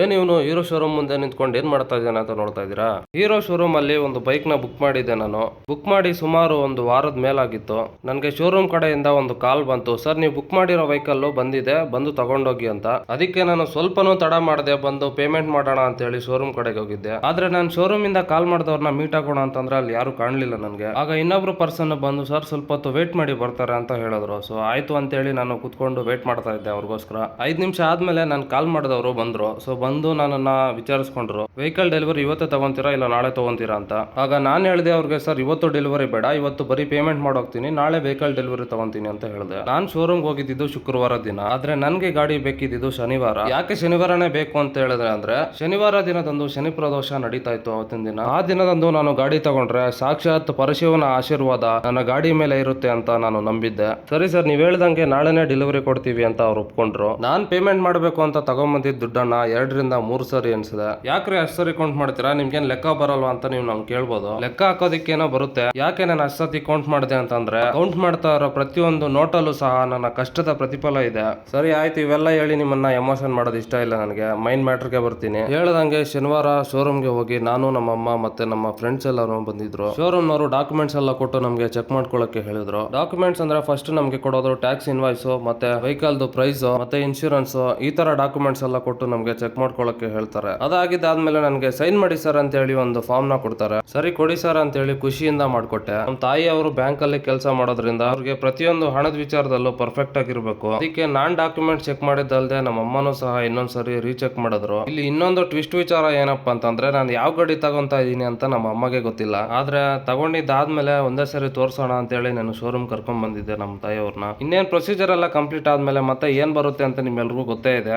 ಏನ್ ಇವನು hero showroom ಮುಂದೆ ನಿಂತ್ಕೊಂಡು ಏನ್ ಮಾಡ್ತಾ ಇದ್ದಾನೆ ಅಂತ ನೋಡ್ತಾ ಇದ್ದೀರಾ? ಹೀರೋ ಶೋರೂಮ್ ಅಲ್ಲಿ ಒಂದು ಬೈಕ್ನ ಬುಕ್ ಮಾಡಿದ್ದೆ ನಾನು. ಬುಕ್ ಮಾಡಿ ಸುಮಾರು ಒಂದು ವಾರದ ಮೇಲಾಗಿತ್ತು. ನನಗೆ ಶೋರೂಮ್ ಕಡೆಯಿಂದ ಒಂದು ಕಾಲ್ ಬಂತು. ಸರ್, ನೀವು ಬುಕ್ ಮಾಡಿರೋ ವೆಹಿಕಲ್ ಬಂದಿದೆ, ಬಂದು ತಗೊಂಡೋಗಿ ಅಂತ. ಅದಕ್ಕೆ ನಾನು ಸ್ವಲ್ಪನೂ ತಡ ಮಾಡದೆ, ಬಂದು ಪೇಮೆಂಟ್ ಮಾಡೋಣ ಅಂತ ಹೇಳಿ ಶೋರೂಮ್ ಕಡೆಗೆ ಹೋಗಿದ್ದೆ. ಆದ್ರೆ ನಾನು ಶೋರೂಮ್ ಇಂದ ಕಾಲ್ ಮಾಡಿದವ್ರನ್ನ ಮೀಟ್ ಆಗೋಣ ಅಂತಂದ್ರೆ ಅಲ್ಲಿ ಯಾರು ಕಾಣಲಿಲ್ಲ ನನಗೆ. ಆಗ ಇನ್ನೊಬ್ರು ಪರ್ಸನ್ ಬಂದು, ಸರ್, ಸ್ವಲ್ಪ ಹೊತ್ತು ವೇಟ್ ಮಾಡಿ ಬರ್ತಾರೆ ಅಂತ ಹೇಳಿದ್ರು. ಸೊ ಆಯ್ತು ಅಂತ ಹೇಳಿ ನಾನು ಕುತ್ಕೊಂಡು ವೇಟ್ ಮಾಡ್ತಾ ಇದ್ದೆ ಅವ್ರಿಗೋಸ್ಕರ. ಐದ್ ನಿಮಿಷ ಆದ್ಮೇಲೆ ನಾನು ಕಾಲ್ ಮಾಡಿದವರು ಬಂದ್ರು. ಸೊ ಬಂದು ನನ್ನನ್ನ ವಿಚಾರಿಸ್ಕೊಂಡ್ರು. ವೆಹಿಕಲ್ ಡೆಲಿವರಿ ಇವತ್ತೇ ತಗೊಂತೀರಾ ಇಲ್ಲ ನಾಳೆ ತಗೊಂತೀರಾ ಅಂತ? ಆಗ ನಾನು ಹೇಳಿದೆ ಅವ್ರಿಗೆ, ಸರ್, ಇವತ್ತು ಡೆಲಿವರಿ ಬೇಡ. ಇವತ್ತು ಬರೀ ಪೇಮೆಂಟ್ ಮಾಡೋಗ್ತೀನಿ ನಾಳೆ ವೆಹಿಕಲ್ ಡೆಲಿವರಿ ತಗೊಂತೀನಿ ಅಂತ ಹೇಳಿದೆ. ನಾನು ಶೋರೂಮ್ಗೆ ಹೋಗಿದ್ದು ಶುಕ್ರವಾರ ದಿನ. ಆದ್ರೆ ನನಗೆ ಗಾಡಿ ಬೇಕಿದ್ದು ಶನಿವಾರ. ಯಾಕೆ ಶನಿವಾರನೇ ಬೇಕು ಅಂತ ಹೇಳಿದ್ರೆ ಅಂದ್ರೆ, ಶನಿವಾರ ದಿನದಂದು ಶನಿ ಪ್ರದೋಷ ನಡೀತಾ ಇತ್ತು ಅವತ್ತಿನ ದಿನ. ಆ ದಿನದಂದು ನಾನು ಗಾಡಿ ತಗೊಂಡ್ರೆ ಸಾಕ್ಷಾತ್ ಪರಶಿವನ ಆಶೀರ್ವಾದ ನನ್ನ ಗಾಡಿ ಮೇಲೆ ಇರುತ್ತೆ ಅಂತ ನಾನು ನಂಬಿದ್ದೆ. ಸರಿ ಸರ್, ನೀವ್ ಹೇಳ್ದಂಗೆ ನಾಳೆನೇ ಡೆಲಿವರಿ ಕೊಡ್ತೀವಿ ಅಂತ ಅವ್ರು ಒಪ್ಕೊಂಡ್ರು. ನಾನ್ ಪೇಮೆಂಟ್ ಮಾಡಬೇಕು ಅಂತ ತಗೊಂಬಂದಿದ್ದ ದುಡ್ಡನ್ನ ಎರಡರಿಂದ ಮೂರು ಸರಿ ಅನ್ಸಿದೆ ಯಾಕ್ರಿ ಅಷ್ಟು ಸರಿ ಕೌಂಟ್ ಮಾಡ್ತೀರಾ? ನಿಮ್ಗೇನ್ ಲೆಕ್ಕ ಬರಲ್ವಾ ಅಂತ ನೀವು ನಮ್ಗೆ ಕೇಳ್ಬೋದು. ಲೆಕ್ಕ ಹಾಕೋದಿಕ್ಕೇನೋ ಬರುತ್ತೆ. ಯಾಕೆ ನಾನು ಅಷ್ಟು ಸತಿ ಕೌಂಟ್ ಮಾಡಿದೆ ಅಂತಂದ್ರೆ ಕೌಂಟ್ ಮಾಡ್ತಾ ಇರೋ ಪ್ರತಿಯೊಂದು ನೋಟಲ್ಲೂ ಸಹ ನನ್ನ ಕಷ್ಟದ ಪ್ರತಿಫಲ ಇದೆ. ಸರಿ, ಆಯ್ತು, ಇವೆಲ್ಲ ಹೇಳಿ ನಿಮ್ಮನ್ನ ಎಮೋಷನ್ ಮಾಡೋದು ಇಷ್ಟ ಇಲ್ಲ ನನಗೆ. ಮೈನ್ ಮ್ಯಾಟ್ರಿಗೆ ಬರ್ತೀನಿ. ಹೇಳ್ದಂಗೆ ಶನಿವಾರ ಶೋರೂಮ್ಗೆ ಹೋಗಿ ನಾನು, ನಮ್ಮಮ್ಮ ಮತ್ತೆ ನಮ್ಮ ಫ್ರೆಂಡ್ಸ್ ಎಲ್ಲರೂ ಬಂದಿದ್ರು. ಶೋರೂಮ್ ನವರು ಡಾಕ್ಯುಮೆಂಟ್ಸ್ ಎಲ್ಲ ಕೊಟ್ಟು ನಮಗೆ ಚೆಕ್ ಮಾಡ್ಕೊಳ್ಳಕ್ಕೆ ಹೇಳಿದ್ರು. ಡಾಕ್ಯುಮೆಂಟ್ಸ್ ಅಂದ್ರೆ ಫಸ್ಟ್ ನಮಗೆ ಕೊಡೋದು ಟ್ಯಾಕ್ಸ್ ಇನ್ವಾಯ್ಸ್ ಮತ್ತೆ ವೆಹಿಕಲ್ದು ಪ್ರೈಸ್ ಮತ್ತೆ ಇನ್ಶೂರೆನ್ಸ್ ಈ ತರ ಡಾಕ್ಯುಮೆಂಟ್ಸ್ ಎಲ್ಲ ಕೊಟ್ಟು ನಮಗೆ ಚೆಕ್ ಮಾಡ್ಕೊಳ್ಳಕ್ಕೆ ಹೇಳ್ತಾರೆ. ಅದಾಗಿದ್ದಾದ್ಮೇಲೆ ನನಗೆ ಸೈನ್ ಮಾಡಿ ಸರ್ ಅಂತ ಹೇಳಿ ಒಂದು ಫಾರ್ಮ್ನ ಕೊಡ್ತಾರೆ. ಸರಿ ಕೊಡಿ ಸರ್ ಅಂತ ಹೇಳಿ ಖುಷಿಯಿಂದ ಮಾಡ್ಕೊಟ್ಟೆ. ನಮ್ಮ ತಾಯಿ ಅವರು ಬ್ಯಾಂಕ್ ಅಲ್ಲಿ ಕೆಲಸ ಮಾಡೋದ್ರಿಂದ ಅವ್ರಿಗೆ ಪ್ರತಿಯೊಂದು ಹಣದ ವಿಚಾರದಲ್ಲೂ ಪರ್ಫೆಕ್ಟ್ ಆಗಿರ್ಬೇಕು. ಅದಕ್ಕೆ ನಾನ್ ಡಾಕ್ಯುಮೆಂಟ್ ಚೆಕ್ ಮಾಡಿದ್ದಲ್ದೆ ನಮ್ಮ ಅಮ್ಮನೂ ಸಹ ಇನ್ನೊಂದ್ಸರಿ ರೀಚೆಕ್ ಮಾಡಿದ್ರು. ಇಲ್ಲಿ ಇನ್ನೊಂದು ಟ್ವಿಸ್ಟ್ ವಿಚಾರ ಏನಪ್ಪಾ ಅಂತಂದ್ರೆ ನಾನು ಯಾವ ಗಾಡಿ ತಗೊಂತಾ ಇದೀನಿ ಅಂತ ನಮ್ಮ ಅಮ್ಮಗೆ ಗೊತ್ತಿಲ್ಲ. ಆದ್ರೆ ತಗೊಂಡಿದ್ದಾದ್ಮೇಲೆ ಒಂದೇ ಸರಿ ತೋರ್ಸೋಣ ಅಂತ ಹೇಳಿ ನಾನು ಶೋರೂಮ್ ಕರ್ಕೊಂಡ್ ಬಂದಿದ್ದೆ ನಮ್ಮ ತಾಯಿಯವ್ರನ್ನ. ಇನ್ನೇನ್ ಪ್ರೊಸೀಜರ್ ಎಲ್ಲ ಕಂಪ್ಲೀಟ್ ಆದ್ಮೇಲೆ ಮತ್ತೆ ಏನ್ ಬರುತ್ತೆ ಅಂತ ನಿಮ್ಮೆಲ್ರಿಗೂ ಗೊತ್ತೇ ಇದೆ.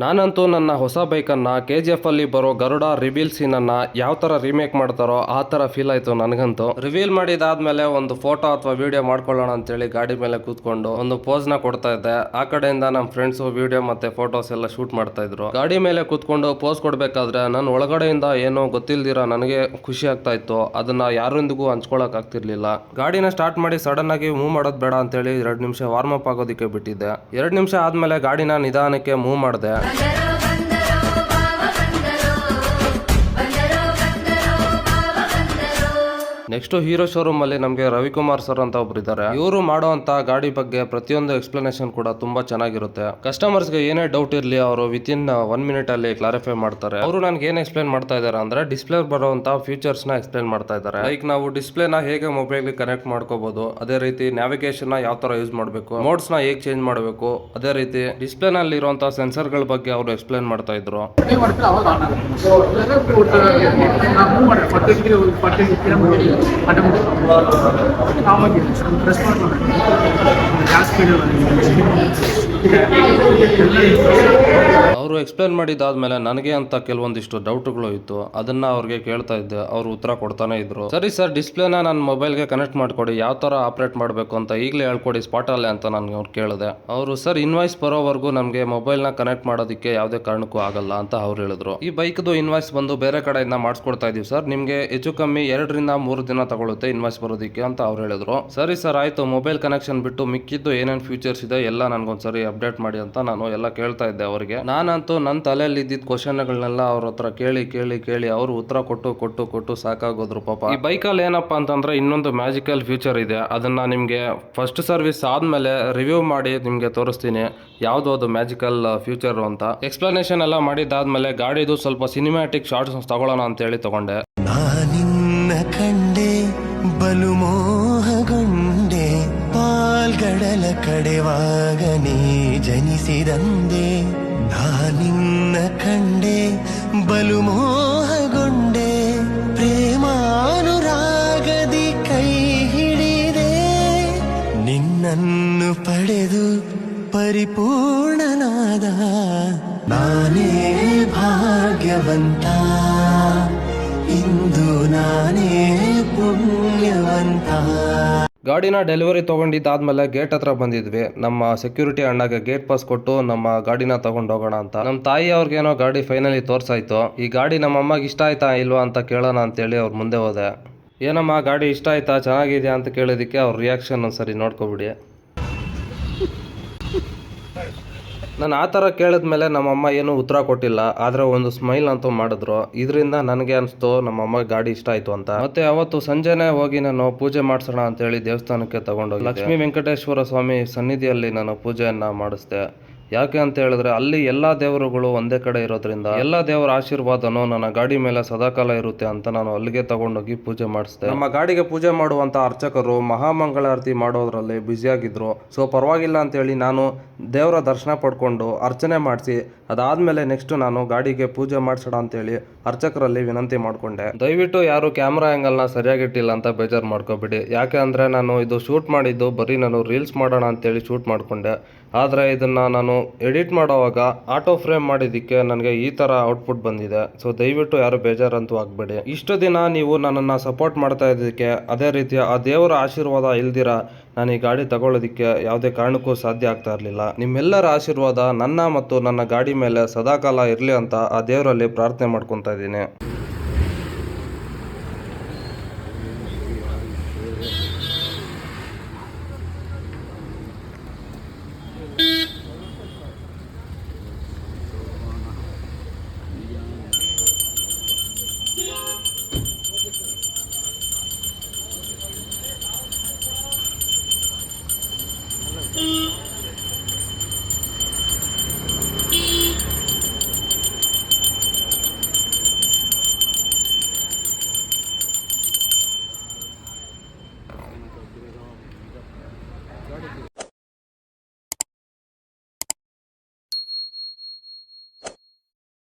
ನಾನಂತೂ ನನ್ನ ಹೊಸ ಬೈಕನ್ನು ಕೆ ಜಿ ಎಫ್ ಅಲ್ಲಿ ಬರೋ ಗರುಡ ರಿವೀಲ್ ಸೀನನ್ನು ಯಾವ ಥರ ರೀಮೇಕ್ ಮಾಡ್ತಾರೋ ಆ ಥರ ಫೀಲ್ ಆಯಿತು ನನಗಂತೂ. ರಿವೀಲ್ ಮಾಡಿದಾದ್ಮೇಲೆ ಒಂದು ಫೋಟೋ ಅಥವಾ ವಿಡಿಯೋ ಮಾಡ್ಕೊಳ್ಳೋಣ ಅಂತೇಳಿ ಗಾಡಿ ಮೇಲೆ ಕೂತ್ಕೊಂಡು ಒಂದು ಪೋಸ್ನ ಕೊಡ್ತಾ ಇದ್ದೆ. ಆ ಕಡೆಯಿಂದ ನಮ್ಮ ಫ್ರೆಂಡ್ಸು ವಿಡಿಯೋ ಮತ್ತು ಫೋಟೋಸ್ ಎಲ್ಲ ಶೂಟ್ ಮಾಡ್ತಾ ಇದ್ರು. ಗಾಡಿ ಮೇಲೆ ಕೂತ್ಕೊಂಡು ಪೋಸ್ ಕೊಡಬೇಕಾದ್ರೆ ನನ್ನ ಒಳಗಡೆಯಿಂದ ಏನೋ ಗೊತ್ತಿಲ್ದಿರ ನನಗೆ ಖುಷಿ ಆಗ್ತಾ ಇತ್ತು. ಅದನ್ನು ಯಾರೊಂದಿಗೂ ಹಂಚ್ಕೊಳಕ್ ಆಗ್ತಿರ್ಲಿಲ್ಲ. ಗಾಡಿನ ಸ್ಟಾರ್ಟ್ ಮಾಡಿ ಸಡನ್ ಆಗಿ ಮೂವ್ ಮಾಡೋದು ಬೇಡ ಅಂತೇಳಿ ಎರಡು ನಿಮಿಷ ವಾರ್ಮ್ ಅಪ್ ಆಗೋದಕ್ಕೆ ಬಿಟ್ಟಿದ್ದೆ. ಎರಡು ನಿಮಿಷ ಆದಮೇಲೆ ಗಾಡಿನ ನಿಧಾನಕ್ಕೆ ಮೂವ್ ಮಾಡಿದೆ. I'm better. Next Hero showroom ಅಲ್ಲಿ ನಮಗೆ ರವಿಕುಮಾರ್ ಸರ್ ಅಂತ ಒಬ್ರು ಇದ್ದಾರೆ ಇವರು ಮಾಡುವಂತ ಗಾಡಿ ಬಗ್ಗೆ ಪ್ರತಿಯೊಂದು ಎಕ್ಸ್ಪ್ಲನೇಷನ್ ಕೂಡ ತುಂಬಾ ಚೆನ್ನಾಗಿರುತ್ತೆ. ಕಸ್ಟಮರ್ಸ್ಗೆ ಏನೇ ಡೌಟ್ ಇರಲಿ, ಅವರು ವಿತ್ ಇನ್ ಒನ್ ಮಿನಿಟ್ ಅಲ್ಲಿ ಕ್ಲಾರಿಫೈ ಮಾಡ್ತಾರೆ. ಅವರು ನನ್ಗೆ ಏನ್ ಎಕ್ಸ್ಪ್ಲೈನ್ ಮಾಡ್ತಾ ಇದಾರೆ ಅಂದ್ರೆ ಡಿಸ್ಪ್ಲೇ ಬರುವಂತ ಫೀಚರ್ಸ್ನ ಎಕ್ಸ್ಪ್ಲೈನ್ ಮಾಡ್ತಾ ಇದ್ದಾರೆ ಲೈಕ್ ನಾವು ಡಿಸ್ಪ್ಲೇ ನ ಹೇಗೆ ಮೊಬೈಲ್ಗೆ ಕನೆಕ್ಟ್ ಮಾಡ್ಕೋಬಹುದು ಅದೇ ರೀತಿ ನ್ಯಾವಿಗೇಷನ್ನ ಯಾವ ತರ ಯೂಸ್ ಮಾಡಬೇಕು ಮೋಡ್ಸ್ನ ಹೇಗೆ ಚೇಂಜ್ ಮಾಡಬೇಕು, ಅದೇ ರೀತಿ ಡಿಸ್ಪ್ಲೇ ನಲ್ಲಿ ಇರುವಂತಹ ಸೆನ್ಸರ್ಗಳ ಬಗ್ಗೆ ಅವರು ಎಕ್ಸ್ಪ್ಲೈನ್ ಮಾಡ್ತಾ ಇದ್ರು. ಪ್ಲೇ అంటే ಅವರು ಎಕ್ಸ್ಪ್ಲೇನ್ ಮಾಡಿದ್ದಾದ್ಮೇಲೆ ನನಗೆ ಅಂತ ಕೆಲವೊಂದಿಷ್ಟು ಡೌಟ್ಗಳು ಇತ್ತು. ಅದನ್ನ ಅವ್ರಿಗೆ ಕೇಳ್ತಾ ಇದ್ದೆ. ಅವ್ರು ಉತ್ತರ ಕೊಡ್ತಾನೆ ಇದ್ರು. ಸರಿ ಸರ್ ಡಿಸ್ಪ್ಲೇನ ನನ್ನ ಮೊಬೈಲ್ಗೆ ಕನೆಕ್ಟ್ ಮಾಡ್ಕೊಡಿ. ಯಾವ ತರ ಆಪರೇಟ್ ಮಾಡಬೇಕು ಅಂತ ಈಗಲೇ ಹೇಳ್ಕೊಡಿ ಸ್ಪಾಟ್ ಅಲ್ಲೇ ಅಂತ ನನಗೆ ಅವ್ರು ಕೇಳಿದೆ. ಅವರು ಸರ್ ಇನ್ವಾಯ್ಸ್ ಬರೋವರೆಗೂ ನಮಗೆ ಮೊಬೈಲ್ನ ಕನೆಕ್ಟ್ ಮಾಡೋದಕ್ಕೆ ಯಾವುದೇ ಕಾರಣಕ್ಕೂ ಆಗಲ್ಲ ಅಂತ ಅವ್ರು ಹೇಳಿದ್ರು. ಈ ಬೈಕ್ದು ಇನ್ವಾಯ್ಸ್ ಬಂದು ಬೇರೆ ಕಡೆಯಿಂದ ಮಾಡಿಸ್ಕೊಡ್ತಾ ಇದೀವಿ ಸರ್ ನಿಮಗೆ ಹೆಚ್ಚು ಕಮ್ಮಿ ಎರಡರಿಂದ ಮೂರು ದಿನ ತಗೊಳುತ್ತೆ ಇನ್ವಾಯ್ಸ್ ಬರೋದಕ್ಕೆ ಅಂತ ಅವ್ರು ಹೇಳಿದ್ರು. ಸರಿ ಸರ್ ಆಯ್ತು. ಮೊಬೈಲ್ ಕನೆಕ್ಷನ್ ಬಿಟ್ಟು ಮಿಕ್ಕಿದ್ದು ಏನೇನು ಫ್ಯೂಚರ್ಸ್ ಇದೆ ಎಲ್ಲ ನನಗೊಂದ್ಸರಿ ಅಪ್ಡೇಟ್ ಮಾಡಿ ಅಂತ ನಾನು ಎಲ್ಲ ಕೇಳ್ತಾ ಇದ್ದೆ ಅವರಿಗೆ. ನಾನಂತೂ ನನ್ನ ತಲೆಯಲ್ಲಿ ಇದ್ದಿದ್ದ ಕ್ವಶನ್ಗಳನ್ನೆಲ್ಲ ಅವ್ರ ಹತ್ರ ಕೇಳಿ ಕೇಳಿ ಕೇಳಿ ಅವರು ಉತ್ತರ ಕೊಟ್ಟು ಕೊಟ್ಟು ಕೊಟ್ಟು ಸಾಕಾಗೋದ್ರು ಪಾಪ. ಈ ಬೈಕಲ್ಲಿ ಏನಪ್ಪಾ ಅಂತಂದ್ರೆ ಇನ್ನೊಂದು ಮ್ಯಾಜಿಕಲ್ ಫ್ಯೂಚರ್ ಇದೆ. ಅದನ್ನ ನಿಮಗೆ ಫಸ್ಟ್ ಸರ್ವಿಸ್ ಆದ್ಮೇಲೆ ರಿವ್ಯೂ ಮಾಡಿ ನಿಮಗೆ ತೋರಿಸ್ತೀನಿ. ಯಾವುದು ಅದು ಮ್ಯಾಜಿಕಲ್ ಫ್ಯೂಚರ್ ಅಂತ. ಎಕ್ಸ್ಪ್ಲನೇಷನ್ ಎಲ್ಲ ಮಾಡಿದ್ದಾದ್ಮೇಲೆ ಗಾಡಿದು ಸ್ವಲ್ಪ ಸಿನಿಮ್ಯಾಟಿಕ್ ಶಾರ್ಟ್ಸ್ ತಗೊಳ್ಳೋಣ ಅಂತ ಹೇಳಿ ತಗೊಂಡೆ. ನಾನಿನ್ನ ಕಂಡೆ ಬಲು ಮೋಹಗೊಂಡೆ ಕಡಲ ಕಡೆವಾಗ ನೀ ಜನಿಸಿದಂದೆ ನಾನಿನ್ನ ಕಂಡೆ, ಬಲು ಮೋಹಗೊಂಡೆ, ಪ್ರೇಮಾನುರಾಗದಿ ಕೈ ಹಿಡಿದೆ. ನಿನ್ನನ್ನು ಪಡೆದು ಪರಿಪೂರ್ಣನಾದ, ನಾನೇ ಭಾಗ್ಯವಂತ. ಇಂದು ನಾನೇ ಪುಣ್ಯವಂತ. ಗಾಡಿನ ಡೆಲಿವರಿ ತೊಗೊಂಡಿದ್ದಾದ್ಮೇಲೆ ಗೇಟ್ ಹತ್ರ ಬಂದಿದ್ವಿ. ನಮ್ಮ ಸೆಕ್ಯೂರಿಟಿ ಅಣ್ಣಗೆ ಗೇಟ್ ಪಾಸ್ ಕೊಟ್ಟು ನಮ್ಮ ಗಾಡಿನ ತಗೊಂಡು ಹೋಗೋಣ ಅಂತ. ನಮ್ಮ ತಾಯಿ ಅವ್ರಿಗೇನೋ ಗಾಡಿ ಫೈನಲಿ ತೋರ್ಸಾಯ್ತು. ಈ ಗಾಡಿ ನಮ್ಮ ಅಮ್ಮಗೆ ಇಷ್ಟ ಆಯ್ತಾ ಇಲ್ವಾ ಅಂತ ಕೇಳೋಣ ಅಂತೇಳಿ ಅವ್ರು ಮುಂದೆ ಹೋದೆ. ಏನಮ್ಮ, ಗಾಡಿ ಇಷ್ಟ ಆಯ್ತಾ? ಚೆನ್ನಾಗಿದೆಯಾ ಅಂತ ಕೇಳೋದಕ್ಕೆ ಅವ್ರ ರಿಯಾಕ್ಷನ್ ಒಂದ್ಸರಿ ನೋಡ್ಕೊಬಿಡಿ. ನಾನು ಆ ಥರ ಕೇಳಿದ್ಮೇಲೆ ನಮ್ಮಮ್ಮ ಏನೂ ಉತ್ತರ ಕೊಟ್ಟಿಲ್ಲ, ಆದರೆ ಒಂದು ಸ್ಮೈಲ್ ಅಂತೂ ಮಾಡಿದ್ರು. ಇದರಿಂದ ನನಗೆ ಅನಿಸ್ತು, ನಮ್ಮಮ್ಮ ಗಾಡಿ ಇಷ್ಟ ಆಯಿತು ಅಂತ. ಮತ್ತೆ ಅವತ್ತು ಸಂಜೆನೇ ಹೋಗಿ ನಾನು ಪೂಜೆ ಮಾಡಿಸೋಣ ಅಂತೇಳಿ ದೇವಸ್ಥಾನಕ್ಕೆ ತಗೊಂಡೋಗಿ ಲಕ್ಷ್ಮೀ ವೆಂಕಟೇಶ್ವರ ಸ್ವಾಮಿ ಸನ್ನಿಧಿಯಲ್ಲಿ ನಾನು ಪೂಜೆಯನ್ನು ಮಾಡಿಸ್ದೆ. ಯಾಕೆ ಅಂತ ಹೇಳಿದ್ರೆ ಅಲ್ಲಿ ಎಲ್ಲಾ ದೇವರುಗಳು ಒಂದೇ ಕಡೆ ಇರೋದ್ರಿಂದ ಎಲ್ಲ ದೇವರ ಆಶೀರ್ವಾದನು ನನ್ನ ಗಾಡಿ ಮೇಲೆ ಸದಾಕಾಲ ಇರುತ್ತೆ ಅಂತ ನಾನು ಅಲ್ಲಿಗೆ ತಗೊಂಡೋಗಿ ಪೂಜೆ ಮಾಡಿಸಿದೆ. ನಮ್ಮ ಗಾಡಿಗೆ ಪೂಜೆ ಮಾಡುವಂತ ಅರ್ಚಕರು ಮಹಾಮಂಗಳಾರತಿ ಮಾಡೋದ್ರಲ್ಲಿ ಬ್ಯುಸಿಯಾಗಿದ್ರು ಸೊ ಪರವಾಗಿಲ್ಲ ಅಂತೇಳಿ ನಾನು ದೇವರ ದರ್ಶನ ಪಡ್ಕೊಂಡು ಅರ್ಚನೆ ಮಾಡಿಸಿ, ಅದಾದ್ಮೇಲೆ ನೆಕ್ಸ್ಟ್ ನಾನು ಗಾಡಿಗೆ ಪೂಜೆ ಮಾಡಿಸೋಣ ಅಂತೇಳಿ ಅರ್ಚಕರಲ್ಲಿ ವಿನಂತಿ ಮಾಡಿಕೊಂಡೆ. ದಯವಿಟ್ಟು ಯಾರು ಕ್ಯಾಮ್ರಾ ಆ್ಯಂಗಲ್ನ ಸರಿಯಾಗಿಟ್ಟಿಲ್ಲ ಅಂತ ಬೇಜಾರು ಮಾಡ್ಕೋಬೇಡಿ. ಯಾಕೆ ಅಂದರೆ ನಾನು ಇದು ಶೂಟ್ ಮಾಡಿದ್ದು, ಬರೀ ನಾನು ರೀಲ್ಸ್ ಮಾಡೋಣ ಅಂತೇಳಿ ಶೂಟ್ ಮಾಡಿಕೊಂಡೆ. ಆದರೆ ಇದನ್ನು ನಾನು ಎಡಿಟ್ ಮಾಡೋವಾಗ ಆಟೋ ಫ್ರೇಮ್ ಮಾಡಿದ್ದಕ್ಕೆ ನನಗೆ ಈ ಥರ ಔಟ್ಪುಟ್ ಬಂದಿದೆ. ಸೊ, ದಯವಿಟ್ಟು ಯಾರು ಬೇಜಾರಂತೂ ಆಗಬೇಡಿ. ಇಷ್ಟು ದಿನ ನೀವು ನನ್ನನ್ನು ಸಪೋರ್ಟ್ ಮಾಡ್ತಾ ಇದ್ದಕ್ಕೆ ಅದೇ ರೀತಿಯ ಆ ದೇವರ ಆಶೀರ್ವಾದ ಇಲ್ದಿರ ನಾನು ಈ ಗಾಡಿ ತಗೊಳ್ಳೋದಕ್ಕೆ ಯಾವುದೇ ಕಾರಣಕ್ಕೂ ಸಾಧ್ಯ ಆಗ್ತಾ ಇರಲಿಲ್ಲ. ನಿಮ್ಮೆಲ್ಲರ ಆಶೀರ್ವಾದ ನನ್ನ ಮತ್ತು ನನ್ನ ಗಾಡಿ ಮೇಲೆ ಸದಾಕಾಲ ಇರಲಿ ಅಂತ ಆ ದೇವರಲ್ಲಿ ಪ್ರಾರ್ಥನೆ ಮಾಡ್ಕೊತಾ ಇದ್ದೀನಿ.